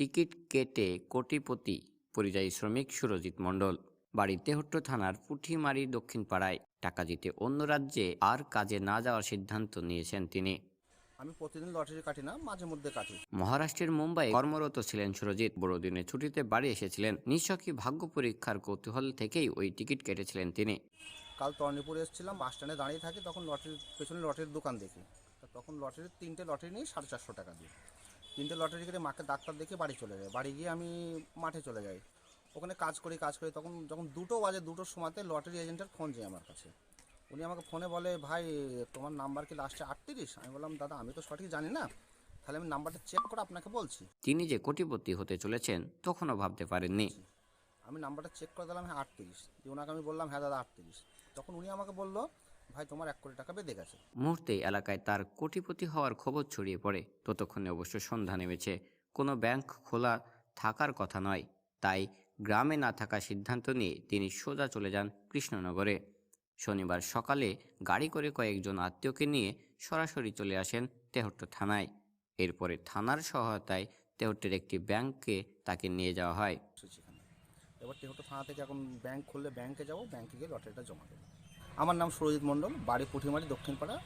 Ticket কেটে কোটিপতি পরিযায়ী শ্রমিক সুরজিৎ মণ্ডল। বাড়ি তেহট্ট থানার পুঠিমারি দক্ষিণ পাড়ায় টাকা দিতে অন্য রাজ্যে আর কাজে না যাওয়ার সিদ্ধান্ত নিয়েছেন তিনি। আমি প্রতিদিন লটারি কাটি না মাঝে মধ্যে কাটি। মহারাষ্ট্রের মুম্বাই কর্মরত ছিলেন সুরজিৎ। বড়দিনে ছুটিতে বাড়ি এসেছিলেন। নিশ্চয়ই ভাগ্য পরীক্ষার কৌতূহল থেকেই ওই টিকিট কেটেছিলেন তিনি। কাল তর্ণীপুরে এসেছিলাম বাস স্ট্যান্ডে দাঁড়িয়ে থাকি তখন লটারির পেছনে লটারির দোকান দেখি। তখন লটারির তিনটে লটারি নিয়ে সাড়ে চারশো টাকা দিই তিনটে লটারি কেটে মাকে ডাক্তার দেখে বাড়ি চলে যায়। বাড়ি গিয়ে আমি মাঠে চলে যাই। ওখানে কাজ করি কাজ করি তখন যখন দুটো বাজে দুটোর সময়তে লটারি এজেন্টের ফোন যায় আমার কাছে। উনি আমাকে ফোনে বলে ভাই তোমার নাম্বার কি লাস্টে আটত্রিশ? আমি বললাম দাদা আমি তো সঠিক জানি না। তাহলে আমি নাম্বারটা চেক করে আপনাকে বলছি। তিনি যে কোটিপতি হতে চলেছেন তখনও ভাবতে পারেননি। আমি নাম্বারটা চেক করে দিলাম হ্যাঁ আটত্রিশ। দিয়ে ওনাকে আমি বললাম হ্যাঁ দাদা আটত্রিশ। তখন উনি আমাকে বলল ভাই তোমার এক কোটি টাকা বেঁধে গেছে। মুহূর্তেই এলাকায় তার কোটিপতি হওয়ার খবর ছড়িয়ে পড়ে। ততক্ষণে অবশ্য সন্ধ্যা নেমেছে। কোনো ব্যাংক খোলা থাকার কথা নয়। তাই গ্রামে না থাকার সিদ্ধান্ত নিয়ে তিনি সোজা চলে যান কৃষ্ণনগরে। শনিবার সকালে গাড়ি করে কয়েকজন আত্মীয়কে নিয়ে সরাসরি চলে আসেন তেহট্ট থানায়। এরপরে থানার সহায়তায় তেহট্টের একটি ব্যাংকে তাকে নিয়ে যাওয়া হয়। এবার তেহট্ট থানা থেকে এখন ব্যাংক খুললে ব্যাংকে যাব ব্যাংকে গিয়ে লটারিটা জমা দেবো। আমার নাম সুরজিৎ মণ্ডল বাড়ি পুঁঠিমারি দক্ষিণপাড়া।